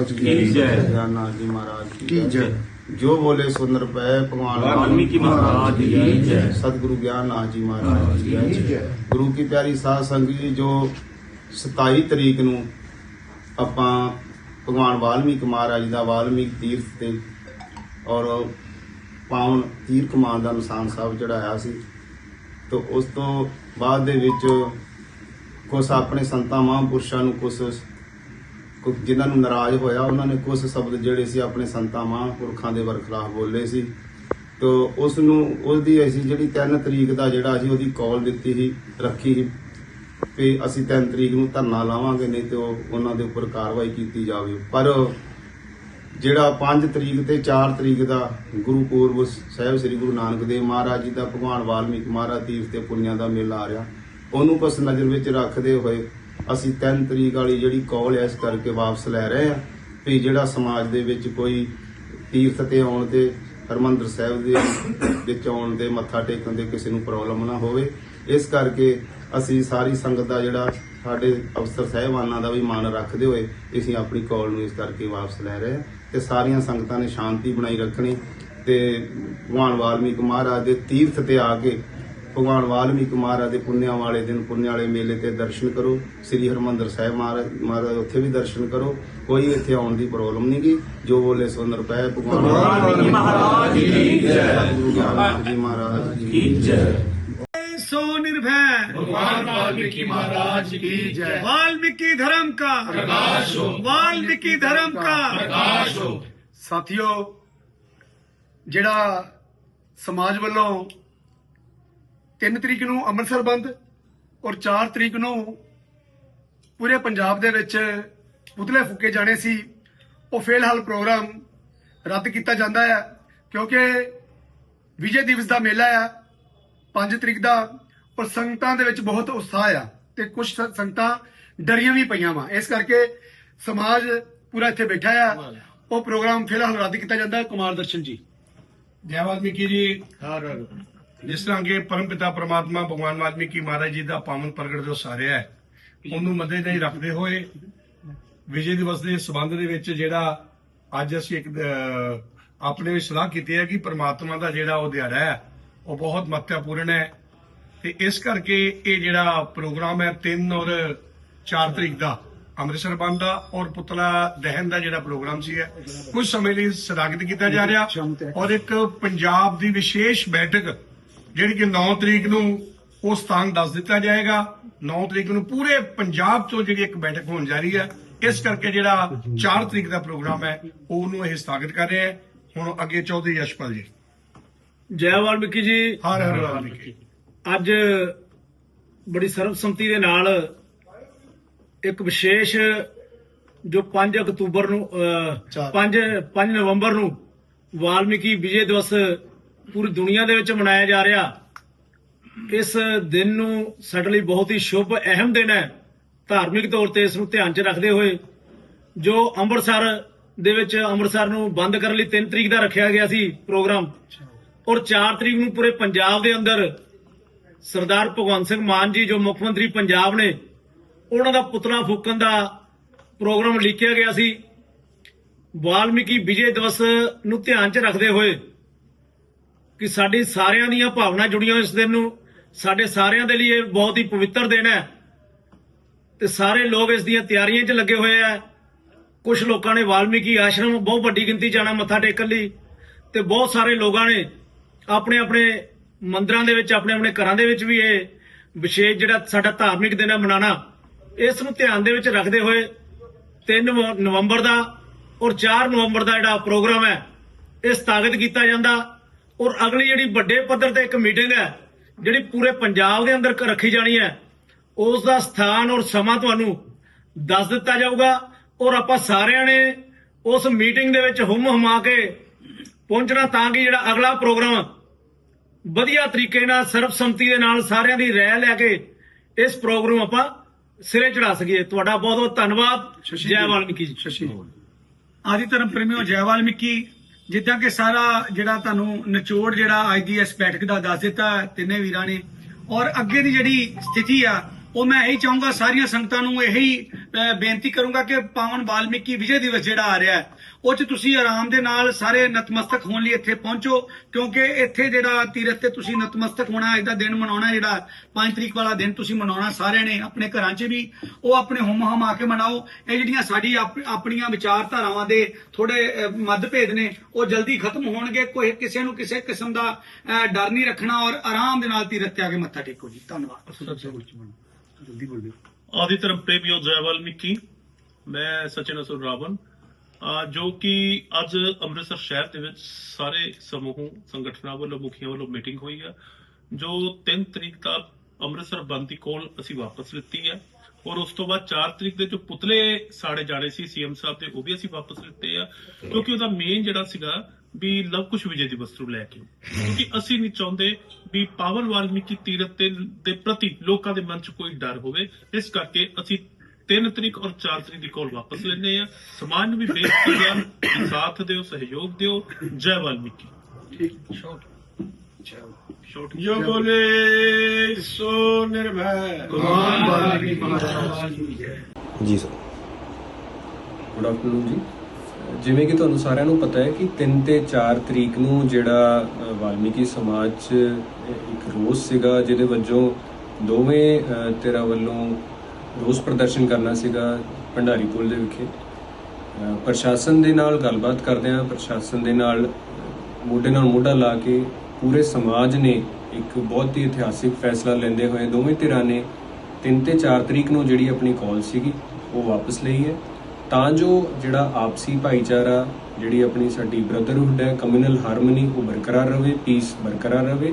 ਕੀ ਜੈ। ਜਾਨਾ ਜੀ ਮਹਾਰਾਜ ਕੀ ਜੈ। ਜੋ ਬੋਲੇ ਸੁੰਦਰ ਪੈ ਭਗਵਾਨ ਵਾਲਮੀਕੀ ਮਹਾਰਾਜ ਕੀ ਜੈ। ਸਤਿਗੁਰੂ ਗਿਆਨਨਾਥ ਜੀ ਮਹਾਰਾਜ ਕੀ ਜੈ। ਗੁਰੂ ਕੀ ਪਿਆਰੀ ਸਾਧ ਸੰਗਤ ਜੀ ਜੋ 27 ਤਰੀਕ ਨੂੰ ਆਪਾਂ ਭਗਵਾਨ ਵਾਲਮੀਕ ਮਹਾਰਾਜ ਦਾ ਵਾਲਮੀਕ ਤੀਰਥ ਤੇ ਔਰ ਪਾਵਨ ਤੀਰ ਕਮਾਨ ਦਾ ਨਿਸ਼ਾਨ ਸਾਹਿਬ ਚੜਾਇਆ ਸੀ ਤੋਂ ਉਸ ਤੋਂ ਬਾਅਦ ਦੇ ਵਿੱਚ ਕੁਝ ਆਪਣੇ ਸੰਤਾਂ ਮਹਾਂਪੁਰਸ਼ਾਂ ਨੂੰ ਕੁਝ ਜਿਨ੍ਹਾਂ ਨੂੰ ਨਾਰਾਜ਼ ਹੋਇਆ, ਉਹਨਾਂ ਨੇ ਕੁਝ ਸ਼ਬਦ ਜਿਹੜੇ ਸੀ ਆਪਣੇ ਸੰਤਾਂ, ਮਹਾਂਪੁਰਖਾਂ ਦੇ ਵਰਖਲਾਫ ਬੋਲੇ ਸੀ। ਤੋ ਉਸ ਨੂੰ ਉਸ ਅਸੀਂ ਜਿਹੜੀ 3 ਤਰੀਕ ਦਾ ਜਿਹੜਾ ਅਸੀਂ ਉਹਦੀ ਕਾਲ ਦਿੱਤੀ ਸੀ, ਰੱਖੀ ਸੀ, ਵੀ ਅਸੀਂ 3 ਤਰੀਕ ਨੂੰ ਧਰਨਾ ਲਾਵਾਂਗੇ, ਨਹੀਂ ਤੇ ਉਹਨਾਂ ਦੇ ਉੱਪਰ ਕਾਰਵਾਈ ਕੀਤੀ ਜਾਵੇ। ਪਰ ਜਿਹੜਾ 5 ਤਰੀਕ ਤੇ 4 ਤਰੀਕ ਦਾ ਗੁਰੂ ਪੂਰਬ ਸਾਹਿਬ ਸ੍ਰੀ ਗੁਰੂ ਨਾਨਕ ਦੇਵ ਮਹਾਰਾਜ ਜੀ ਦਾ ਭਗਵਾਨ ਵਾਲਮੀਕ ਮਹਾਰਾਜ ਤੀਰਥ ਤੇ ਪੁੰਨਿਆਂ ਦਾ ਮੇਲਾ ਆ ਰਿਹਾ, ਉਹਨੂੰ ਬਸ ਨਜ਼ਰ ਵਿੱਚ ਰੱਖਦੇ ਹੋਏ ਅਸੀਂ 3 ਤਰੀਕ ਵਾਲੀ ਜਿਹੜੀ ਕਾਲ ਇਸ ਕਰਕੇ ਵਾਪਸ ਲੈ ਰਹੇ ਆ ਵੀ ਜਿਹੜਾ ਸਮਾਜ ਦੇ ਵਿੱਚ ਕੋਈ ਤੀਰਥ ਤੇ ਆਉਣ ਤੇ ਹਰਮੰਦਰ ਸਾਹਿਬ ਦੇ ਵਿੱਚ ਆਉਣ ਤੇ ਮੱਥਾ ਟੇਕਣ ਦੇ ਕਿਸੇ ਨੂੰ ਪ੍ਰੋਬਲਮ ਨਾ ਹੋਵੇ, ਇਸ ਕਰਕੇ ਅਸੀਂ ਸਾਰੀ ਸੰਗਤ ਦਾ ਜਿਹੜਾ ਸਾਡੇ ਅਫਸਰ ਸਾਹਿਬਾਨਾਂ ਦਾ ਵੀ ਮਾਨ ਰੱਖਦੇ ਹੋਏ ਅਸੀਂ ਆਪਣੀ ਕਾਲ ਨੂੰ ਇਸ ਕਰਕੇ ਵਾਪਸ ਲੈ ਰਹੇ ਹਾਂ ਤੇ ਸਾਰੀਆਂ ਸੰਗਤਾਂ ਨੇ ਸ਼ਾਂਤੀ ਬਣਾਈ ਰੱਖਣੀ ਤੇ ਭਗਵਾਨ ਵਾਲਮੀਕ ਮਹਾਰਾਜ ਦੇ ਤੀਰਥ ਤੇ ਆ ਕੇ ਭਗਵਾਨ ਵਾਲਮੀਕ ਮਹਾਰਾਜ ਦੇ ਪੁੰਨਿਆਂ ਵਾਲੇ ਦਿਨ ਪੁੰਨਿਆਂ ਵਾਲੇ ਮੇਲੇ ਤੇ ਦਰਸ਼ਨ ਕਰੋ ਸ੍ਰੀ ਹਰਮੰਦਰ ਸਾਹਿਬ ਮਹਾਰਾਜ ਮਹਾਰਾਜ ਉੱਥੇ ਵੀ ਦਰਸ਼ਨ ਕਰੋ ਕੋਈ ਇੱਥੇ ਆਉਣ ਦੀ ਪ੍ਰੋਬਲਮ ਨਹੀਂ ਗੀ ਜੋ ਬੋਲੇ ਸੁੰਦਰ ਪੈ ਭਗਵਾਨ ਵਾਲਮੀਕੀ ਮਹਾਰਾਜ ਕੀ ਜੈ। ਗੁਰੂ ਗਿਆਨ ਜੀ ਮਹਾਰਾਜ ਜੀ ਕੀ ਜੈ सो निर्भय भगवान वाल्मीकि महाराज की जय वाल्मीकि धर्म का प्रकाश हो वाल्मीकि धर्म का प्रकाश हो ਸਾਥੀਓ ਜਿਹੜਾ ਸਮਾਜ ਵੱਲੋਂ 3 ਤਰੀਕ ਨੂੰ ਅੰਮ੍ਰਿਤਸਰ ਬੰਦ ਔਰ 4 ਤਰੀਕ ਨੂੰ ਪੂਰੇ ਪੰਜਾਬ ਦੇ ਵਿੱਚ ਪੁਤਲੇ ਫੁੱਕੇ ਜਾਣੇ ਸੀ। ਉਹ ਫਿਲਹਾਲ ਪ੍ਰੋਗਰਾਮ ਰੱਦ ਕੀਤਾ ਜਾਂਦਾ ਹੈ ਕਿਉਂਕਿ ਵਿਜੇ ਦਿਵਸ ਦਾ ਮੇਲਾ ਆ 5 ਤਰੀਕ ਦਾ ਔਰ ਸੰਗਤਾਂ ਦੇ ਵਿੱਚ ਬਹੁਤ ਉਤਸ਼ਾਹ ਆ ਤੇ ਕੁਝ ਸੰਗਤਾਂ ਡਰੀਆਂ ਵੀ ਪਈਆਂ ਵਾ। ਇਸ ਕਰਕੇ ਸਮਾਜ ਪੂਰਾ ਇੱਥੇ ਬੈਠਾ ਆ। ਉਹ ਪ੍ਰੋਗਰਾਮ ਫਿਲਹਾਲ ਰੱਦ ਕੀਤਾ ਜਾਂਦਾ। ਹੈ ਕੁਮਾਰ ਦਰਸ਼ਨ ਜੀ। ਜੈ ਵਾਲਮੀਕੀ ਜੀ। ਜਿਸ ਤਰ੍ਹਾਂ ਕਿ ਪਰਮਪਿਤਾ ਪ੍ਰਮਾਤਮਾ ਭਗਵਾਨ ਵਾਲਮੀਕੀ ਮਹਾਰਾਜ ਜੀ ਦਾ ਪਾਵਨ ਪ੍ਰਗਟ ਦਿਵਸ ਆ ਰਿਹਾ ਹੈ ਉਹਨੂੰ ਮੱਦੇਨਜ਼ਰ ਰੱਖਦੇ ਹੋਏ ਵਿਜੇ ਦਿਵਸ ਦੇ ਸਬੰਧ ਦੇ ਵਿੱਚ ਜਿਹੜਾ ਅੱਜ ਅਸੀਂ ਇੱਕ ਆਪਣੇ ਵਿੱਚ ਸਲਾਹ ਕੀਤੀ ਹੈ ਕਿ ਪ੍ਰਮਾਤਮਾ ਦਾ ਜਿਹੜਾ ਉਹ ਦਿਹਾੜਾ ਹੈ ਉਹ ਬਹੁਤ ਮਹੱਤਵਪੂਰਨ ਹੈ। ਤੇ ਇਸ ਕਰਕੇ ਇਹ ਜਿਹੜਾ ਪ੍ਰੋਗਰਾਮ ਹੈ 3 ਔਰ 4 ਤਰੀਕ ਦਾ ਅੰਮ੍ਰਿਤਸਰ ਬੰਦ ਦਾ ਔਰ ਪੁਤਲਾ ਦਹਨ ਦਾ ਜਿਹੜਾ ਪ੍ਰੋਗਰਾਮ ਸੀ ਹੈ ਕੁਝ ਸਮੇਂ ਲਈ ਸਥਗਿਤ ਕੀਤਾ ਜਾ ਰਿਹਾ ਔਰ ਇੱਕ ਪੰਜਾਬ ਦੀ ਵਿਸ਼ੇਸ਼ ਬੈਠਕ ਜਿਹੜੀ ਕਿ 9 ਤਰੀਕ ਨੂੰ ਉਹ ਸਥਾਨ ਦੱਸ ਦਿੱਤਾ ਜਾਏਗਾ। 9 ਤਰੀਕ ਨੂੰ ਪੂਰੇ ਪੰਜਾਬ ਤੋਂ ਜਿਹੜੀ ਇੱਕ ਬੈਠਕ ਹੋਣ ਜਾ ਰਹੀ ਹੈ ਇਸ ਕਰਕੇ ਜਿਹੜਾ 4 ਤਰੀਕ ਦਾ ਪ੍ਰੋਗਰਾਮ ਹੈ ਉਹਨੂੰ ਇਹ ਸਥਾਗਿਤ ਕਰ ਰਹੇ ਹੈ। ਹੁਣ ਅੱਗੇ ਚੌਧਰੀ ਯਸ਼ਪਾਲ ਜੀ। ਜੈ ਵਾਲਮੀਕੀ ਜੀ। ਹਰ ਹਰ ਵਾਲਮੀਕੀ। ਅੱਜ ਬੜੀ ਸਰਬਸੰਮਤੀ ਦੇ ਨਾਲ ਇੱਕ ਵਿਸ਼ੇਸ਼ ਜੋ 5 ਅਕਤੂਬਰ ਨੂੰ 5 5 ਨਵੰਬਰ ਨੂੰ ਵਾਲਮੀਕੀ ਵਿਜੇ ਦਿਵਸ ਪੂਰੀ ਦੁਨੀਆ ਦੇ ਵਿੱਚ ਮਨਾਇਆ ਜਾ ਰਿਹਾ। ਇਸ ਦਿਨ ਨੂੰ ਸਾਡੇ ਲਈ ਬਹੁਤ ਹੀ ਸ਼ੁਭ, ਅਹਿਮ ਦਿਨ ਹੈ। ਧਾਰਮਿਕ ਤੌਰ ਤੇ ਇਸ ਨੂੰ ਧਿਆਨ 'ਚ ਰੱਖਦੇ ਹੋਏ ਜੋ ਅੰਮ੍ਰਿਤਸਰ ਦੇ ਵਿੱਚ ਅੰਮ੍ਰਿਤਸਰ ਨੂੰ ਬੰਦ ਕਰਨ ਲਈ 3 ਤਰੀਕ ਦਾ ਰੱਖਿਆ ਗਿਆ ਸੀ ਪ੍ਰੋਗਰਾਮ ਔਰ 4 ਤਰੀਕ ਨੂੰ ਪੂਰੇ ਪੰਜਾਬ ਦੇ ਅੰਦਰ ਸਰਦਾਰ ਭਗਵੰਤ ਸਿੰਘ ਮਾਨ ਜੀ, ਜੋ ਮੁੱਖ ਮੰਤਰੀ ਪੰਜਾਬ ਨੇ, ਉਹਨਾਂ ਦਾ ਪੁਤਲਾ ਫੂਕਣ ਦਾ ਪ੍ਰੋਗਰਾਮ ਲਿਖਿਆ ਗਿਆ ਸੀ। ਵਾਲਮੀਕੀ ਵਿਜੇ ਦਿਵਸ ਨੂੰ ਧਿਆਨ 'ਚ ਰੱਖਦੇ ਹੋਏ ਕਿ ਸਾਡੀ ਸਾਰਿਆਂ ਦੀਆਂ ਭਾਵਨਾ ਜੁੜੀਆਂ ਹੋਈਆਂ ਇਸ ਦਿਨ ਨੂੰ। ਸਾਡੇ ਸਾਰਿਆਂ ਦੇ ਲਈ ਇਹ ਬਹੁਤ ਹੀ ਪਵਿੱਤਰ ਦਿਨ ਹੈ। ਤੇ ਸਾਰੇ ਲੋਕ ਇਸ ਦੀਆਂ ਤਿਆਰੀਆਂ 'ਚ ਲੱਗੇ ਹੋਏ ਆ। ਕੁਝ ਲੋਕਾਂ ਨੇ ਵਾਲਮੀਕੀ ਆਸ਼ਰਮ ਬਹੁਤ ਵੱਡੀ ਗਿਣਤੀ 'ਚ ਆਉਣਾ ਮੱਥਾ ਟੇਕਣ ਲਈ। ਤੇ ਬਹੁਤ ਸਾਰੇ ਲੋਕਾਂ ਨੇ ਆਪਣੇ ਆਪਣੇ ਮੰਦਰਾਂ ਦੇ ਵਿੱਚ, ਆਪਣੇ ਆਪਣੇ ਘਰਾਂ ਦੇ ਵਿੱਚ ਵੀ ਇਹ ਵਿਸ਼ੇਸ਼ ਜਿਹੜਾ ਸਾਡਾ ਧਾਰਮਿਕ ਦਿਨ ਹੈ ਮਨਾਣਾ ਇਸ ਨੂੰ ਧਿਆਨ ਦੇ ਵਿੱਚ ਰੱਖਦੇ ਹੋਏ 3 ਨਵੰਬਰ ਦਾ ਔਰ 4 ਨਵੰਬਰ ਦਾ ਜਿਹੜਾ ਪ੍ਰੋਗਰਾਮ ਹੈ ਇਹ ਸਥਾਗਿਤ ਕੀਤਾ ਜਾਂਦਾ। ਔਰ ਅਗਲੀ ਜਿਹੜੀ ਵੱਡੇ ਪੱਧਰ ਤੇ ਇੱਕ ਮੀਟਿੰਗ ਹੈ ਜਿਹੜੀ ਪੂਰੇ ਪੰਜਾਬ ਦੇ ਅੰਦਰ ਰੱਖੀ ਜਾਣੀ ਹੈ ਉਸ ਦਾ ਸਥਾਨ ਔਰ ਸਮਾਂ ਤੁਹਾਨੂੰ ਦੱਸ ਦਿੱਤਾ ਜਾਊਗਾ ਔਰ ਆਪਾਂ ਸਾਰਿਆਂ ਨੇ ਉਸ ਮੀਟਿੰਗ ਦੇ ਵਿੱਚ ਹੁਮ ਹਮਾ ਕੇ ਪਹੁੰਚਣਾ ਤਾਂ ਕਿ ਜਿਹੜਾ ਅਗਲਾ ਪ੍ਰੋਗਰਾਮ ਵਧੀਆ ਤਰੀਕੇ ਨਾਲ ਸਰਬਸੰਮਤੀ ਦੇ ਨਾਲ ਸਾਰਿਆਂ ਦੀ ਰਾਏ ਲੈ ਕੇ ਇਸ ਪ੍ਰੋਗਰਾਮ ਆਪਾਂ ਸਿਰੇ ਚੜਾ ਸਕੀਏ। ਤੁਹਾਡਾ ਬਹੁਤ ਬਹੁਤ ਧੰਨਵਾਦ ਜੈ। ਵਾਲਮੀਕੀ ਜੀ। ਸ਼ਸ਼ੀ। ਆਦਿ ਧਰਮ ਪ੍ਰੇਮੀਓ ਜੈ ਵਾਲਮੀਕੀ। ਜਿੱਦਾਂ ਕਿ ਸਾਰਾ ਜਿਹੜਾ ਤੁਹਾਨੂੰ ਨਿਚੋੜ ਜਿਹੜਾ ਅੱਜ ਦੀ ਇਸ ਬੈਠਕ ਦਾ ਦੱਸ ਦਿੱਤਾ ਤਿੰਨੇ ਵੀਰਾਂ ਨੇ ਔਰ ਅੱਗੇ ਦੀ ਜਿਹੜੀ ਸਥਿਤੀ ਆ ਉਹ ਮੈਂ ਇਹੀ ਚਾਹੂੰਗਾ, ਸਾਰੀਆਂ ਸੰਗਤਾਂ ਨੂੰ ਇਹੀ ਬੇਨਤੀ ਕਰੂੰਗਾ ਕਿ ਪਾਵਨ ਵਾਲਮੀਕੀ ਵਿਜੇ ਦਿਵਸ ਜਿਹੜਾ ਆ ਰਿਹਾ ਹੈ, ਉਹ ਚ ਤੁਸੀਂ ਆਰਾਮ ਦੇ ਨਾਲ ਸਾਰੇ ਨਤਮਸਤਕ ਹੋਣ ਲਈ ਇੱਥੇ ਪਹੁੰਚੋ, ਕਿਉਂਕਿ ਇੱਥੇ ਜਿਹੜਾ ਤੀਰਥ ਤੇ ਤੁਸੀਂ ਨਤਮਸਤਕ ਹੋਣਾ, ਇਹਦਾ ਦਿਨ ਮਨਾਉਣਾ ਜਿਹੜਾ 5 ਤਰੀਕ ਵਾਲਾ ਦਿਨ ਤੁਸੀਂ ਮਨਾਉਣਾ ਸਾਰਿਆਂ ਨੇ ਆਪਣੇ ਘਰਾਂ 'ਚ ਵੀ, ਉਹ ਆਪਣੇ ਹੁਮ ਹਮ ਆ ਕੇ ਮਨਾਓ। ਇਹ ਜਿਹੜੀਆਂ ਸਾਡੀ ਆਪਣੀਆਂ ਵਿਚਾਰਧਾਰਾਵਾਂ ਦੇ ਥੋੜੇ ਮਤਭੇਦ ਨੇ, ਉਹ ਜਲਦੀ ਖਤਮ ਹੋਣਗੇ। ਕੋਈ ਕਿਸੇ ਨੂੰ ਕਿਸੇ ਕਿਸਮ ਦਾ ਡਰ ਨਹੀਂ ਰੱਖਣਾ ਔਰ ਆਰਾਮ ਦੇ ਨਾਲ ਤੀਰਥ ਤੇ ਆ ਕੇ ਮੱਥਾ ਟੇਕੋ ਜੀ। ਧੰਨਵਾਦ। ਜਲਦੀ ਬੋਲ ਆਦਿ ਧਰਮ ਪ੍ਰੇਮੀਓ ਜੈ ਵਾਲਮੀਕੀ ਮੈਂ ਸਚਿਨ ਅਸੁਰ ਰਾਵਣ ਜੋ ਕਿ ਅੱਜ ਅੰਮ੍ਰਿਤਸਰ ਸ਼ਹਿਰ ਦੇ ਵਿੱਚ ਸਾਰੇ ਸਮੂਹ, ਸੰਗਠਨਾਂ ਵੱਲੋਂ, ਮੁਖੀਆਂ ਵੱਲੋਂ ਮੀਟਿੰਗ ਹੋਈ ਹੈ ਜੋ 3 ਤਰੀਕ ਤੱਕ ਅੰਮ੍ਰਿਤਸਰ ਬੰਦ ਦੀ ਕੋਲ ਅਸੀਂ ਵਾਪਸ ਲਿੱਤੀ ਹੈ ਔਰ ਉਸ ਤੋਂ ਬਾਅਦ 4 ਤਰੀਕ ਦੇ ਜੋ ਪੁਤਲੇ ਸਾੜੇ ਜਾਣੇ ਸੀ, ਸੀਐਮ ਸਾਹਿਬ ਦੇ, ਉਹ ਵੀ ਅਸੀਂ ਵਾਪਸ ਲਿੱਤੇ ਆ। ਕਿਉਂਕਿ ਉਹਦਾ ਮੇਨ ਜਿਹੜਾ ਸੀਗਾ ਵੀ ਲਵ ਕੁਸ਼ ਵਿਜੇ ਦਿਵਸ ਨੂੰ ਲੈ ਕੇ ਕਿਉਂਕਿ ਅਸੀਂ ਨਹੀਂ ਚਾਹੁੰਦੇ ਵੀ ਪਾਵਨ ਵਾਲਮੀਕੀ ਤੀਰਥ ਤੇ ਦੇ ਪ੍ਰਤੀ ਲੋਕਾਂ ਦੇ ਮਨ 'ਚ ਕੋਈ ਡਰ ਹੋਵੇ। ਇਸ ਕਰਕੇ ਅਸੀਂ 3 ਤਰੀਕ ਔਰ 4 ਤਰੀਕ ਦੀ ਕੋਲ ਵਾਪਸ ਲੈਣੇ ਆ ਸਮਾਜ ਨੂੰ ਵੀ ਬੇਨਤੀ ਕਿ ਸਾਥ ਦਿਓ ਸਹਿਯੋਗ ਦਿਓ। ਜੈ ਵਾਲਮੀਕੀ। ਸ਼ੋਰਟ ਜੋ ਬੋਲੇ ਸੋ ਨਿਰਭੈ। ਭਗਵਾਨ ਵਾਲਮੀਕੀ ਮਹਾਰਾਜ। ਕੀ ਜੈ ਜੀ ਸਰ। ਗੁੱਡ ਆਫਟਰਨੂਨ ਜੀ। ਜਿਵੇਂ ਕਿ ਤੁਹਾਨੂੰ ਸਾਰਿਆਂ ਨੂੰ ਪਤਾ ਹੈ ਕਿ 3 ਤੇ 4 ਤਰੀਕ ਨੂੰ ਜਿਹੜਾ ਵਾਲਮੀਕੀ ਸਮਾਜ 'ਚ ਇੱਕ ਰੋਸ ਸੀਗਾ ਜਿਹਦੇ ਵਜੋਂ ਦੋਵੇਂ ਅ, ਧਿਰਾਂ ਵੱਲੋਂ ਰੋਸ ਪ੍ਰਦਰਸ਼ਨ ਕਰਨਾ ਸੀਗਾ ਭੰਡਾਰੀ ਪੁਲ ਦੇ ਵਿਖੇ। ਪ੍ਰਸ਼ਾਸਨ ਦੇ ਨਾਲ ਗੱਲਬਾਤ ਕਰਦੇ ਹਾਂ ਪ੍ਰਸ਼ਾਸਨ ਦੇ ਨਾਲ ਮੋਢੇ ਨਾਲ ਮੋਢਾ ਲਾ ਕੇ ਪੂਰੇ ਸਮਾਜ ਨੇ ਇੱਕ ਬਹੁਤ ਹੀ ਇਤਿਹਾਸਿਕ ਫੈਸਲਾ ਲੈਂਦੇ ਹੋਏ ਦੋਵੇਂ ਧਿਰਾਂ ਨੇ 3 ਤੇ 4 ਤਰੀਕ ਨੂੰ ਜਿਹੜੀ ਆਪਣੀ ਕਾਲ ਸੀਗੀ ਉਹ ਵਾਪਸ ਲਈ ਹੈ। ਤਾਂ ਜੋ ਜਿਹੜਾ ਆਪਸੀ ਭਾਈਚਾਰਾ ਜਿਹੜੀ ਆਪਣੀ ਸਾਡੀ ਬ੍ਰਦਰਹੁੱਡ ਹੈ ਕਮਿਊਨਲ ਹਾਰਮਨੀ ਉਹ ਬਰਕਰਾਰ ਰਵੇ ਪੀਸ ਬਰਕਰਾਰ ਰਵੇ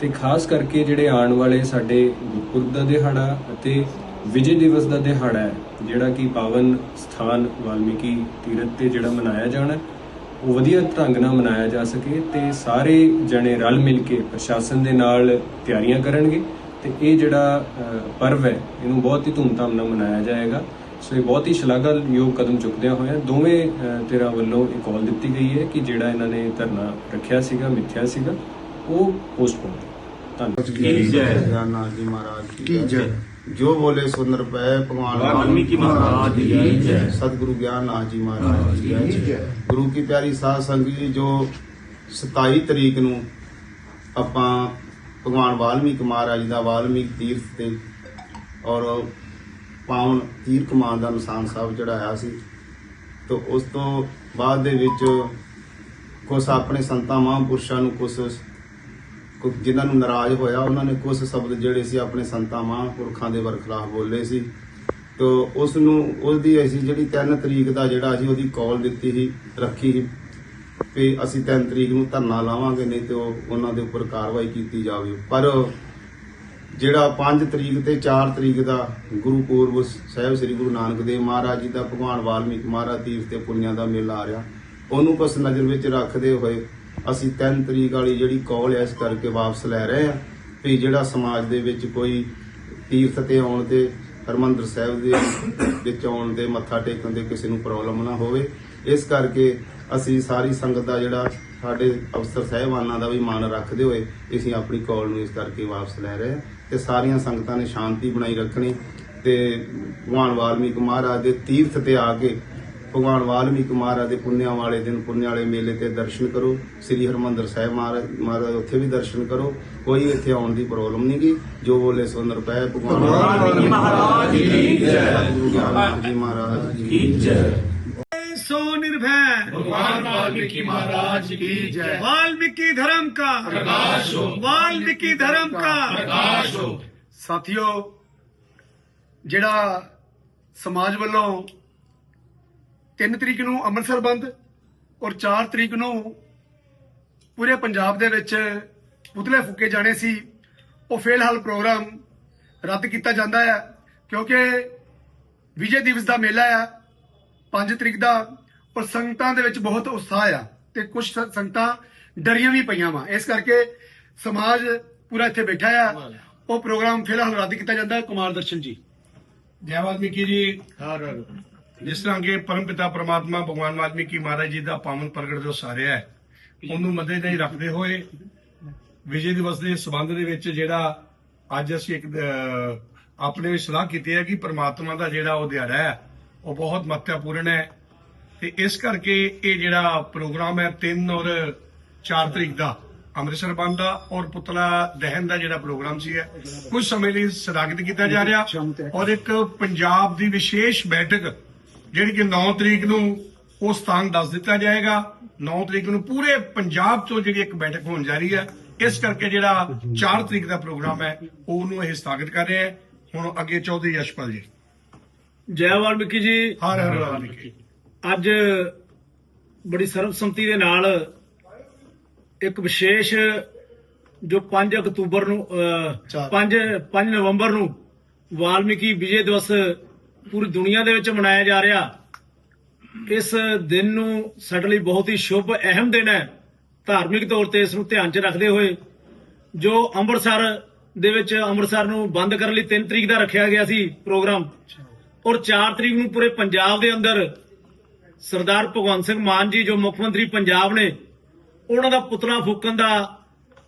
ਤੇ ਖਾਸ ਕਰਕੇ ਜਿਹੜੇ ਆਉਣ ਵਾਲੇ ਸਾਡੇ ਗੁਰਪੁਰਬ ਦਾ ਦਿਹਾੜਾ ਅਤੇ ਵਿਜੇ ਦਿਵਸ ਦਾ ਦਿਹਾੜਾ ਹੈ ਜਿਹੜਾ ਕਿ ਪਾਵਨ ਸਥਾਨ ਵਾਲਮੀਕੀ ਤੀਰਥ ਤੇ ਜਿਹੜਾ ਮਨਾਇਆ ਜਾਣਾ ਉਹ ਵਧੀਆ ਢੰਗ ਨਾਲ ਮਨਾਇਆ ਜਾ ਸਕੇ ਤੇ ਸਾਰੇ ਜਣੇ ਰਲ ਮਿਲ ਕੇ ਪ੍ਰਸ਼ਾਸਨ ਦੇ ਨਾਲ ਤਿਆਰੀਆਂ ਕਰਨਗੇ ਤੇ ਇਹ ਜਿਹੜਾ ਅ, ਪਰਵ ਹੈ ਇਹਨੂੰ ਬਹੁਤ ਹੀ ਧੂਮਧਾਮ ਨਾਲ ਮਨਾਇਆ ਜਾਏਗਾ। ਸੋ ਇਹ ਬਹੁਤ ਹੀ ਸ਼ਲਾਘਾਯੋਗ ਕਦਮ ਚੁੱਕਦਿਆਂ ਹੋਇਆ ਦੋਵੇਂ ਧਿਰਾਂ ਵੱਲੋਂ ਇਹ ਕਾਲ ਦਿੱਤੀ ਗਈ ਹੈ ਕਿ ਜਿਹੜਾ ਇਹਨਾਂ ਨੇ ਧਰਨਾ ਰੱਖਿਆ ਸੀਗਾ ਮਿੱਥਿਆ ਸੀਗਾ ਉਹ ਪੋਸਟਪੋਨ ਧੰਨਵਾਦ। ਕੀ ਜੈ? ਗਿਆਨਨਾਥ ਜੀ? ਮਹਾਰਾਜ ਕੀ ਜੈ? ਜੋ ਬੋਲੇ ਸੁੰਦਰ ਪੈ ਭਗਵਾਨ ਵਾਲਮੀਕੀ ਮਹਾਰਾਜ ਕੀ ਜੈ? ਸਤਿਗੁਰੂ ਗਿਆਨਨਾਥ ਜੀ ਮਹਾਰਾਜ ਕੀ ਜੈ? ਗੁਰੂ ਕੀ ਪਿਆਰੀ ਸਾਧ ਸੰਗਤ ਜੀ ਜੋ 27 ਤਰੀਕ ਨੂੰ ਆਪਾਂ ਭਗਵਾਨ ਵਾਲਮੀਕ ਮਹਾਰਾਜ ਦਾ ਵਾਲਮੀਕ ਤੀਰਥ ਤੇ ਔਰ ਪਾਉਣ ਤੀਰ ਕਮਾਨ ਦਾ ਨਿਸ਼ਾਨ ਸਾਹਿਬ ਚੜਾਇਆ ਸੀ ਤੋਂ ਉਸ ਤੋਂ ਬਾਅਦ ਦੇ ਵਿੱਚ ਕੁਝ ਆਪਣੇ ਸੰਤਾਂ ਮਹਾਂਪੁਰਸ਼ਾਂ ਨੂੰ ਕੁਝ ਕੁ- ਜਿਨ੍ਹਾਂ ਨੂੰ ਨਾਰਾਜ਼ ਹੋਇਆ, ਉਹਨਾਂ ਨੇ ਕੁਝ ਸ਼ਬਦ ਜਿਹੜੇ ਸੀ ਆਪਣੇ ਸੰਤਾਂ ਮਹਾਂਪੁਰਖਾਂ ਦੇ ਵਰਖਲਾਫ ਬੋਲੇ ਸੀ। ਤੋ ਉਸ ਨੂੰ, ਉਸ ਦੀ ਅਸੀਂ ਜਿਹੜੀ 3 ਤਰੀਕ ਦਾ ਜਿਹੜਾ ਅਸੀਂ ਉਹਦੀ ਕਾਲ ਦਿੱਤੀ ਸੀ, ਰੱਖੀ ਸੀ ਵੀ ਅਸੀਂ 3 ਤਰੀਕ ਨੂੰ ਧਰਨਾ ਲਾਵਾਂਗੇ, ਨਹੀਂ ਤੇ ਉਹ ਉਹਨਾਂ ਦੇ ਉੱਪਰ ਕਾਰਵਾਈ ਕੀਤੀ ਜਾਵੇ। ਪਰ ਜਿਹੜਾ 5 ਤਰੀਕ ਤੇ 4 ਤਰੀਕ ਦਾ ਗੁਰੂ ਪੂਰਬ ਸਾਹਿਬ ਸ੍ਰੀ ਗੁਰੂ ਨਾਨਕ ਦੇਵ ਮਹਾਰਾਜ ਜੀ ਦਾ ਭਗਵਾਨ ਵਾਲਮੀਕ ਮਹਾਰਾਜ ਤੀਰਥ ਤੇ ਪੁੰਨਿਆਂ ਦਾ ਮੇਲਾ ਆ ਰਿਹਾ। ਉਹਨੂੰ ਬਸ ਨਜ਼ਰ ਵਿੱਚ ਰੱਖਦੇ ਹੋਏ ਅਸੀਂ 3 ਤਰੀਕ ਵਾਲੀ ਜਿਹੜੀ ਕੌਲ ਐ ਇਸ ਕਰਕੇ ਵਾਪਸ ਲੈ ਰਹੇ ਆ ਵੀ ਜਿਹੜਾ ਸਮਾਜ ਦੇ ਵਿੱਚ ਕੋਈ ਤੀਰਥ ਤੇ ਆਉਣ ਤੇ ਹਰਮੰਦਰ ਸਾਹਿਬ ਦੇ ਵਿੱਚ ਆਉਣ ਦੇ ਮੱਥਾ ਟੇਕਣ ਦੇ ਕਿਸੇ ਨੂੰ ਪ੍ਰੋਬਲਮ ਨਾ ਹੋਵੇ, ਇਸ ਕਰਕੇ ਅਸੀਂ ਸਾਰੀ ਸੰਗਤ ਦਾ ਜਿਹੜਾ ਸਾਡੇ ਅਫਸਰ ਸਾਹਿਬਾਨਾਂ ਦਾ ਵੀ ਮਾਨ ਰੱਖਦੇ ਹੋਏ ਅਸੀਂ ਆਪਣੀ ਕਾਲ ਨੂੰ ਇਸ ਕਰਕੇ ਵਾਪਸ ਲੈ ਰਹੇ ਹਾਂ। ਤੇ ਸਾਰੀਆਂ ਸੰਗਤਾਂ ਨੇ ਸ਼ਾਂਤੀ ਬਣਾਈ ਰੱਖਣੀ ਤੇ ਭਗਵਾਨ ਵਾਲਮੀਕ ਮਹਾਰਾਜ ਦੇ ਤੀਰਥ ਤੇ ਆ ਕੇ ਭਗਵਾਨ ਵਾਲਮੀਕ ਮਹਾਰਾਜ ਦੇ ਪੁੰਨਿਆਂ ਵਾਲੇ ਦਿਨ ਪੁੰਨਿਆਂ ਵਾਲੇ ਮੇਲੇ ਤੇ ਦਰਸ਼ਨ ਕਰੋ। ਸ੍ਰੀ ਹਰਮੰਦਰ ਸਾਹਿਬ ਮਹਾਰਾਜ ਉੱਥੇ ਵੀ ਦਰਸ਼ਨ ਕਰੋ। ਕੋਈ ਇੱਥੇ ਆਉਣ ਦੀ ਪ੍ਰੋਬਲਮ ਨਹੀਂ ਗੀ। ਜੋ ਬੋਲੇ ਸੋ ਨਿਰਭੈ ਭਗਵਾਨ ਵਾਲਮੀਕੀ ਮਹਾਰਾਜ। ਜੈ। ਗਿਆਨਨਾਥ ਜੀ ਮਹਾਰਾਜ ਕੀ ਜੈ। सो निर्भय भगवान वाल्मीकि महाराज की जय वाल्मीकि धर्म का प्रकाश हो वाल्मीकि धर्म का प्रकाश हो ਸਾਥੀਓ ਜਿਹੜਾ ਸਮਾਜ ਵੱਲੋਂ 3 ਤਰੀਕ ਨੂੰ ਅੰਮ੍ਰਿਤਸਰ ਬੰਦ ਔਰ 4 ਤਰੀਕ ਨੂੰ ਪੂਰੇ ਪੰਜਾਬ ਦੇ ਵਿੱਚ ਪੁਤਲੇ ਫੁੱਕੇ ਜਾਣੇ ਸੀ ਉਹ ਫਿਲਹਾਲ ਪ੍ਰੋਗਰਾਮ ਰੱਦ ਕੀਤਾ ਜਾਂਦਾ ਹੈ ਕਿਉਂਕਿ ਵਿਜੇ ਦਿਵਸ ਦਾ ਮੇਲਾ ਆ 5 ਤਰੀਕ ਦਾ ਔਰ ਸੰਗਤਾਂ ਦੇ ਵਿੱਚ ਬਹੁਤ ਉਤਸ਼ਾਹ ਆ ਤੇ ਕੁਝ ਸੰਗਤਾਂ ਡਰੀਆਂ ਵੀ ਪਈਆਂ ਵਾ। ਇਸ ਕਰਕੇ ਸਮਾਜ ਪੂਰਾ ਇੱਥੇ ਬੈਠਾ ਆ। ਉਹ ਪ੍ਰੋਗਰਾਮ ਫਿਲਹਾਲ ਰੱਦ ਕੀਤਾ ਜਾਂਦਾ ਹੈ ਕੁਮਾਰ ਦਰਸ਼ਨ ਜੀ। ਜੈ ਵਾਲਮੀਕੀ ਜੀ। ਹਰ ਹਰ। ਜਿਸ ਤਰ੍ਹਾਂ ਕਿ ਪਰਮਪਿਤਾ ਪ੍ਰਮਾਤਮਾ ਭਗਵਾਨ ਵਾਲਮੀਕੀ ਮਹਾਰਾਜ ਜੀ ਦਾ ਪਾਵਨ ਪ੍ਰਗਟ ਦਿਵਸ ਆ ਰਿਹਾ ਹੈ ਉਹਨੂੰ ਮੱਦੇ ਨਜ਼ਰ ਰੱਖਦੇ ਹੋਏ ਵਿਜੇ ਦਿਵਸ ਦੇ ਸਬੰਧ ਦੇ ਵਿੱਚ ਜਿਹੜਾ ਅੱਜ ਅਸੀਂ ਇੱਕ ਆਪਣੇ ਵਿੱਚ ਸਲਾਹ ਕੀਤੀ ਹੈ ਕਿ ਪ੍ਰਮਾਤਮਾ ਦਾ ਜਿਹੜਾ ਉਹ ਦਿਹਾੜਾ ਹੈ ਉਹ ਬਹੁਤ ਮਹੱਤਵਪੂਰਨ ਹੈ। ਤੇ ਇਸ ਕਰਕੇ ਇਹ ਜਿਹੜਾ ਪ੍ਰੋਗਰਾਮ ਹੈ 3 ਔਰ 4 ਤਰੀਕ ਦਾ, ਅੰਮ੍ਰਿਤਸਰ ਬੰਦ ਦਾ ਔਰ ਪੁਤਲਾ ਦਹਨ ਦਾ ਜਿਹੜਾ ਪ੍ਰੋਗਰਾਮ ਸੀ ਹੈ ਕੁਝ ਸਮੇਂ ਲਈ ਸਥਾਗਿਤ ਕੀਤਾ ਜਾ ਰਿਹਾ। ਔਰ ਇੱਕ ਪੰਜਾਬ ਦੀ ਵਿਸ਼ੇਸ਼ ਬੈਠਕ, ਜਿਹੜੀ ਕਿ 9 ਤਰੀਕ ਨੂੰ ਉਹ ਸਥਾਨ ਦੱਸ ਦਿੱਤਾ ਜਾਏਗਾ। 9 ਤਰੀਕ ਨੂੰ ਪੂਰੇ ਪੰਜਾਬ ਤੋਂ ਜਿਹੜੀ ਇੱਕ ਬੈਠਕ ਹੋਣ ਜਾ ਰਹੀ ਹੈ, ਇਸ ਕਰਕੇ ਜਿਹੜਾ 4 ਤਰੀਕ ਦਾ ਪ੍ਰੋਗਰਾਮ ਹੈ, ਉਹਨੂੰ ਇਹ ਸਥਾਗਿਤ ਕਰ ਰਹੇ ਹਾਂ। ਹੁਣ ਅੱਗੇ ਚੌਧਰੀ ਯਸ਼ਪਾਲ ਜੀ। ਜੈ ਵਾਲਮੀਕੀ ਜੀ। ਹਰ ਹਰ ਵਾਲਮੀਕੀ। ਅੱਜ ਬੜੀ ਸਰਬਸੰਮਤੀ ਦੇ ਨਾਲ ਇੱਕ ਵਿਸ਼ੇਸ਼ ਜੋ 5 ਅਕਤੂਬਰ ਨੂੰ 5 5 ਨਵੰਬਰ ਨੂੰ ਵਾਲਮੀਕੀ ਵਿਜੇ ਦਿਵਸ ਪੂਰੀ ਦੁਨੀਆ ਦੇ ਵਿੱਚ ਮਨਾਇਆ ਜਾ ਰਿਹਾ। ਇਸ ਦਿਨ ਨੂੰ ਸਾਡੇ ਲਈ ਬਹੁਤ ਹੀ ਸ਼ੁਭ ਅਹਿਮ ਦਿਨ ਹੈ। ਧਾਰਮਿਕ ਤੌਰ ਤੇ ਇਸ ਨੂੰ ਧਿਆਨ 'ਚ ਰੱਖਦੇ ਹੋਏ ਜੋ ਅੰਮ੍ਰਿਤਸਰ ਦੇ ਵਿੱਚ ਅੰਮ੍ਰਿਤਸਰ ਨੂੰ ਬੰਦ ਕਰਨ ਲਈ 3 ਤਰੀਕ ਦਾ ਰੱਖਿਆ ਗਿਆ ਸੀ ਪ੍ਰੋਗਰਾਮ। ਔਰ 4 ਤਰੀਕ ਨੂੰ ਪੂਰੇ ਪੰਜਾਬ ਦੇ ਅੰਦਰ ਸਰਦਾਰ ਭਗਵੰਤ ਸਿੰਘ ਮਾਨ ਜੀ, ਜੋ ਮੁੱਖ ਮੰਤਰੀ ਪੰਜਾਬ ਨੇ, ਉਹਨਾਂ ਦਾ ਪੁਤਲਾ ਫੂਕਣ ਦਾ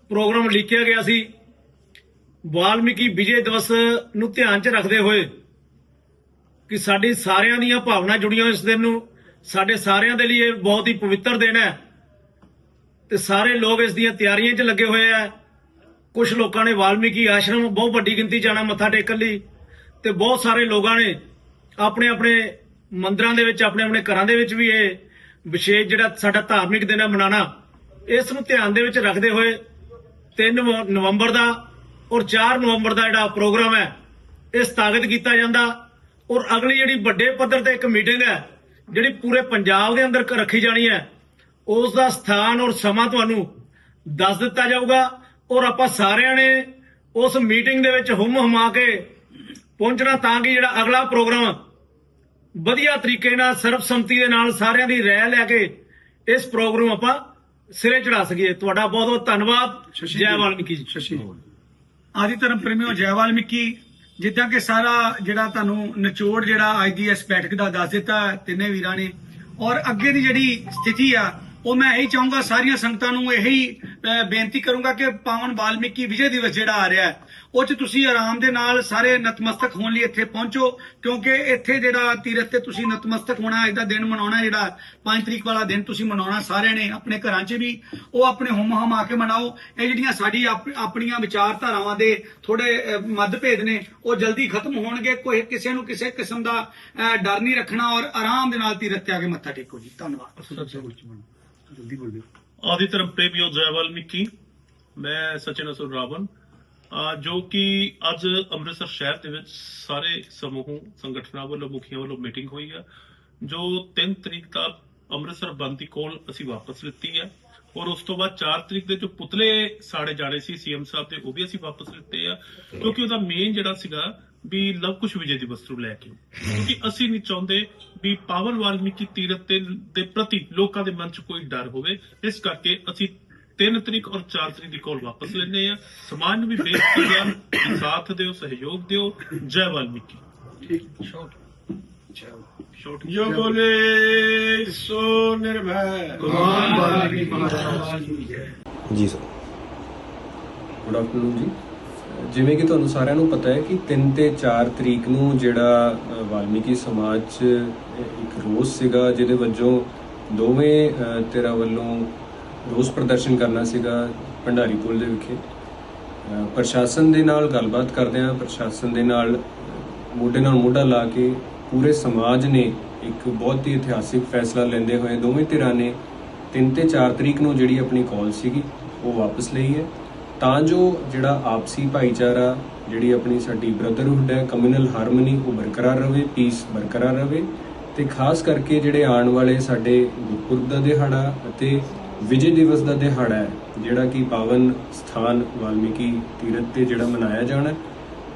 ਪ੍ਰੋਗਰਾਮ ਲਿਖਿਆ ਗਿਆ ਸੀ। ਵਾਲਮੀਕੀ ਵਿਜੇ ਦਿਵਸ ਨੂੰ ਧਿਆਨ 'ਚ ਰੱਖਦੇ ਹੋਏ ਕਿ ਸਾਡੀ ਸਾਰਿਆਂ ਦੀਆਂ ਭਾਵਨਾ ਜੁੜੀਆਂ ਇਸ ਦਿਨ ਨੂੰ। ਸਾਡੇ ਸਾਰਿਆਂ ਦੇ ਲਈ ਇਹ ਬਹੁਤ ਹੀ ਪਵਿੱਤਰ ਦਿਨ ਹੈ। ਤੇ ਸਾਰੇ ਲੋਕ ਇਸ ਦੀਆਂ ਤਿਆਰੀਆਂ 'ਚ ਲੱਗੇ ਹੋਏ ਆ। ਕੁਝ ਲੋਕਾਂ ਨੇ ਵਾਲਮੀਕੀ ਆਸ਼ਰਮ, ਬਹੁਤ ਵੱਡੀ ਗਿਣਤੀ ਜਾਣਾ ਮੱਥਾ ਟੇਕਣ ਲਈ ਤੇ ਬਹੁਤ ਸਾਰੇ ਲੋਕਾਂ ਨੇ ਆਪਣੇ ਆਪਣੇ ਮੰਦਰਾਂ ਦੇ ਵਿੱਚ, ਆਪਣੇ ਆਪਣੇ ਘਰਾਂ ਦੇ ਵਿੱਚ ਵੀ ਇਹ ਵਿਸ਼ੇਸ਼ ਜਿਹੜਾ ਸਾਡਾ ਧਾਰਮਿਕ ਦਿਨ ਹੈ ਮਨਾਣਾ ਇਸ ਨੂੰ ਧਿਆਨ ਦੇ ਵਿੱਚ ਰੱਖਦੇ ਹੋਏ 3 ਨਵੰਬਰ ਦਾ ਔਰ 4 ਨਵੰਬਰ ਦਾ ਜਿਹੜਾ ਪ੍ਰੋਗਰਾਮ ਹੈ, ਇਹ ਸਥਾਗਿਤ ਕੀਤਾ ਜਾਂਦਾ ਔਰ ਅਗਲੀ ਜਿਹੜੀ ਵੱਡੇ ਪੱਧਰ ਤੇ ਇੱਕ ਮੀਟਿੰਗ ਹੈ, ਜਿਹੜੀ ਪੂਰੇ ਪੰਜਾਬ ਦੇ ਅੰਦਰ ਰੱਖੀ ਜਾਣੀ ਹੈ, ਉਸ ਦਾ ਸਥਾਨ ਔਰ ਸਮਾਂ ਤੁਹਾਨੂੰ ਦੱਸ ਦਿੱਤਾ ਜਾਊਗਾ ਔਰ ਆਪਾਂ ਸਾਰਿਆਂ ਨੇ ਉਸ ਮੀਟਿੰਗ ਦੇ ਵਿੱਚ ਹੁਮ ਹਮਾ ਕੇ ਪਹੁੰਚਣਾ ਤਾਂ ਕਿ ਜਿਹੜਾ ਅਗਲਾ ਪ੍ਰੋਗਰਾਮ ਵਧੀਆ ਤਰੀਕੇ ਨਾਲ ਸਰਬਸੰਮਤੀ ਦੇ ਨਾਲ ਸਾਰਿਆਂ ਦੀ ਰਾਏ ਲੈ ਕੇ ਇਸ ਪ੍ਰੋਗਰਾਮ ਆਪਾਂ ਸਿਰੇ ਚੜਾ ਸਕੀਏ। ਤੁਹਾਡਾ ਬਹੁਤ ਬਹੁਤ ਧੰਨਵਾਦ। ਜੈ। ਵਾਲਮੀਕੀ ਜੀ। ਸ਼ਸ਼ੀ ਆਦਿ ਧਰਮ ਪ੍ਰੇਮੀਓ ਜੈ ਵਾਲਮੀਕੀ ਜਿੱਦਾਂ ਕਿ ਸਾਰਾ ਜਿਹੜਾ ਤੁਹਾਨੂੰ ਨਿਚੋੜ ਜਿਹੜਾ ਅੱਜ ਦੀ ਇਸ ਬੈਠਕ ਦਾ ਦੱਸ ਦਿੱਤਾ ਤਿੰਨੇ ਵੀਰਾਂ ਨੇ ਔਰ ਅੱਗੇ ਦੀ ਜਿਹੜੀ ਸਥਿਤੀ ਆ ਉਹ ਮੈਂ ਇਹੀ ਚਾਹੂੰਗਾ ਸਾਰੀਆਂ ਸੰਗਤਾਂ ਨੂੰ ਇਹੀ ਬੇਨਤੀ ਕਰੂੰਗਾ ਕਿ ਪਾਵਨ ਵਾਲਮੀਕੀ ਵਿਜੇ ਦਿਵਸ ਜਿਹੜਾ ਆ ਰਿਹਾ ਹੈ ਉਹ ਚ ਤੁਸੀਂ ਆਰਾਮ ਦੇ ਨਾਲ ਸਾਰੇ ਨਤਮਸਤਕ ਹੋਣ ਲਈ ਇੱਥੇ ਪਹੁੰਚੋ ਕਿਉਂਕਿ ਇੱਥੇ ਜਿਹੜਾ ਤੀਰਥ ਤੇ ਤੁਸੀਂ ਨਤਮਸਤਕ ਹੋਣਾ ਇਹਦਾ ਦਿਨ ਮਨਾਉਣਾ ਜਿਹੜਾ 5 ਤਰੀਕ ਵਾਲਾ ਦਿਨ ਤੁਸੀਂ ਮਨਾਉਣਾ ਸਾਰਿਆਂ ਨੇ ਆਪਣੇ ਘਰਾਂ 'ਚ ਵੀ ਉਹ ਆਪਣੇ ਹੁਮ ਹਮਾ ਕੇ ਮਨਾਓ। ਇਹ ਜਿਹੜੀਆਂ ਸਾਡੀ ਆਪ- ਆਪਣੀਆਂ ਵਿਚਾਰਧਾਰਾਵਾਂ ਦੇ ਥੋੜੇ ਮਤਭੇਦ ਨੇ ਉਹ ਜਲਦੀ ਖਤਮ ਹੋਣਗੇ। ਕੋਈ ਕਿਸੇ ਨੂੰ ਕਿਸੇ ਕਿਸਮ ਦਾ ਡਰ ਨਹੀਂ ਰੱਖਣਾ ਔਰ ਆਰਾਮ ਦੇ ਨਾਲ ਤੀਰਥ ਤੇ ਆ ਕੇ ਮੱਥਾ ਟੇਕੋ ਜੀ। ਧੰਨਵਾਦ। ਜਲਦੀ ਬੋਲਿਓ ਆਦਿ ਧਰਮ ਪ੍ਰੇਮੀਓ ਜੈ ਵਾਲਮੀਕੀ ਮੈਂ ਸਚਿਨ ਅਸੁਰ ਰਾਵਣ ਜੋ ਕਿ ਅੱਜ ਅੰਮ੍ਰਿਤਸਰ ਸ਼ਹਿਰ ਦੇ ਵਿੱਚ ਸਾਰੇ ਸਮੂਹ, ਸੰਗਠਨਾਂ ਵੱਲੋਂ, ਮੁਖੀਆਂ ਵੱਲੋਂ ਮੀਟਿੰਗ ਹੋਈ ਹੈ ਜੋ 3 ਤਰੀਕ ਤੱਕ ਅੰਮ੍ਰਿਤਸਰ ਬੰਦ ਦੀ ਕੋਲ ਅਸੀਂ ਵਾਪਸ ਲਿੱਤੀ ਹੈ ਔਰ ਉਸ ਤੋਂ ਬਾਅਦ 4 ਤਰੀਕ ਦੇ ਜੋ ਪੁਤਲੇ ਸਾੜੇ ਜਾਣੇ ਸੀ ਸੀਐਮ ਸਾਹਿਬ ਦੇ, ਉਹ ਵੀ ਅਸੀਂ ਵਾਪਸ ਲਿੱਤੇ ਆ। ਕਿਉਂਕਿ ਉਹਦਾ ਮੇਨ ਜਿਹੜਾ ਸੀਗਾ ਵੀ ਲਵ ਕੁਸ਼ ਵਿਜੇ ਦੀ ਵਸਤੂ ਲੈ ਕੇ ਕਿਉਂਕਿ ਅਸੀਂ ਨਹੀਂ ਚਾਹੁੰਦੇ ਵੀ ਪਾਵਨ ਵਾਲਮੀਕੀ ਤੀਰਤ ਦੇ ਪ੍ਰਤੀ ਲੋਕਾਂ ਦੇ ਮਨ 'ਚ ਕੋਈ ਡਰ ਹੋਵੇ। ਇਸ ਕਰਕੇ ਅਸੀਂ 3 ਤਰੀਕ ਔਰ 4 ਤਰੀਕ ਦੀ ਕੋਲ ਵਾਪਸ ਲੈਣੇ ਆ ਸਮਾਜ ਨੂੰ ਵੀ ਬੇਨਤੀ ਕਰਿਆ ਸਾਥ ਦਿਓ ਸਹਿਯੋਗ ਦਿਓ। ਜੈ ਵਾਲਮੀਕੀ। ਠੀਕ ਜੋ ਬੋਲੇ ਸੋ ਨਿਰਭੈ। ਗੁਰਬਾਣੀ ਮਹਾਰਾਜ। ਜੀ ਜੀ ਸਰ। ਗੁੱਡ ਆਫਟਰਨੂਨ ਜੀ। ਜਿਵੇਂ ਕਿ ਤੁਹਾਨੂੰ ਸਾਰਿਆਂ ਨੂੰ ਪਤਾ ਹੈ ਕਿ 3 ਤੇ 4 ਤਰੀਕ ਨੂੰ ਜਿਹੜਾ ਵਾਲਮੀਕੀ ਸਮਾਜ 'ਚ ਇੱਕ ਰੋਸ ਸੀਗਾ, ਜਿਹਦੇ ਵਜੋਂ ਦੋਵੇਂ ਅਹ ਧਿਰਾਂ ਵੱਲੋਂ ਰੋਸ ਪ੍ਰਦਰਸ਼ਨ ਕਰਨਾ ਸੀਗਾ ਭੰਡਾਰੀ ਪੁਲ ਦੇ ਵਿਖੇ। ਪ੍ਰਸ਼ਾਸਨ ਦੇ ਨਾਲ ਗੱਲਬਾਤ ਕਰਦਿਆਂ ਪ੍ਰਸ਼ਾਸਨ ਦੇ ਨਾਲ ਮੋਢੇ ਨਾਲ ਮੋਢਾ ਲਾ ਕੇ ਪੂਰੇ ਸਮਾਜ ਨੇ ਇੱਕ ਬਹੁਤ ਹੀ ਇਤਿਹਾਸਿਕ ਫੈਸਲਾ ਲੈਂਦੇ ਹੋਏ ਦੋਵੇਂ ਧਿਰਾਂ ਨੇ 3 ਤੇ 4 ਤਰੀਕ ਨੂੰ ਜਿਹੜੀ ਆਪਣੀ ਕਾਲ ਸੀਗੀ, ਉਹ ਵਾਪਸ ਲਈ ਹੈ। ਤਾਂ ਜੋ ਜਿਹੜਾ ਆਪਸੀ ਭਾਈਚਾਰਾ ਜਿਹੜੀ ਆਪਣੀ ਸਾਡੀ ਬ੍ਰਦਰਹੁੱਡ ਹੈ ਕਮਿਊਨਲ ਹਾਰਮਨੀ ਉਹ ਬਰਕਰਾਰ ਰਵੇ ਪੀਸ ਬਰਕਰਾਰ ਰਵੇ ਤੇ ਖਾਸ ਕਰਕੇ ਜਿਹੜੇ ਆਉਣ ਵਾਲੇ ਸਾਡੇ ਗੁਰਪੁਰਬ ਦਾ ਦਿਹਾੜਾ ਅਤੇ ਵਿਜੇ ਦਿਵਸ ਦਾ ਦਿਹਾੜਾ ਹੈ ਜਿਹੜਾ ਕਿ ਪਾਵਨ ਸਥਾਨ ਵਾਲਮੀਕੀ ਤੀਰਥ ਤੇ ਜਿਹੜਾ ਮਨਾਇਆ ਜਾਣਾ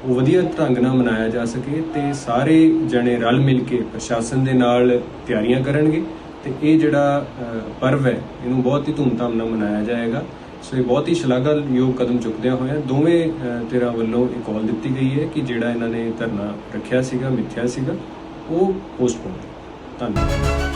ਉਹ ਵਧੀਆ ਢੰਗ ਨਾਲ ਮਨਾਇਆ ਜਾ ਸਕੇ ਤੇ ਸਾਰੇ ਜਣੇ ਰਲ ਮਿਲ ਕੇ ਪ੍ਰਸ਼ਾਸਨ ਦੇ ਨਾਲ ਤਿਆਰੀਆਂ ਕਰਨਗੇ ਤੇ ਇਹ ਜਿਹੜਾ ਅ, ਪਰਵ ਹੈ ਇਹਨੂੰ ਬਹੁਤ ਹੀ ਧੂਮਧਾਮ ਨਾਲ ਮਨਾਇਆ ਜਾਏਗਾ। ਸੋ ਇਹ ਬਹੁਤ ਹੀ ਸ਼ਲਾਘਾਯੋਗ ਕਦਮ ਚੁੱਕਦਿਆਂ ਹੋਇਆਂ ਦੋਵੇਂ ਅ, ਵੱਲੋਂ ਇਹ ਕਾਲ ਦਿੱਤੀ ਗਈ ਹੈ ਕਿ ਜਿਹੜਾ ਇਹਨਾਂ ਨੇ ਧਰਨਾ ਰੱਖਿਆ ਸੀਗਾ ਮਿੱਥਿਆ ਸੀਗਾ ਉਹ ਪੋਸਟਪੋਨ ਧੰਨਵਾਦ।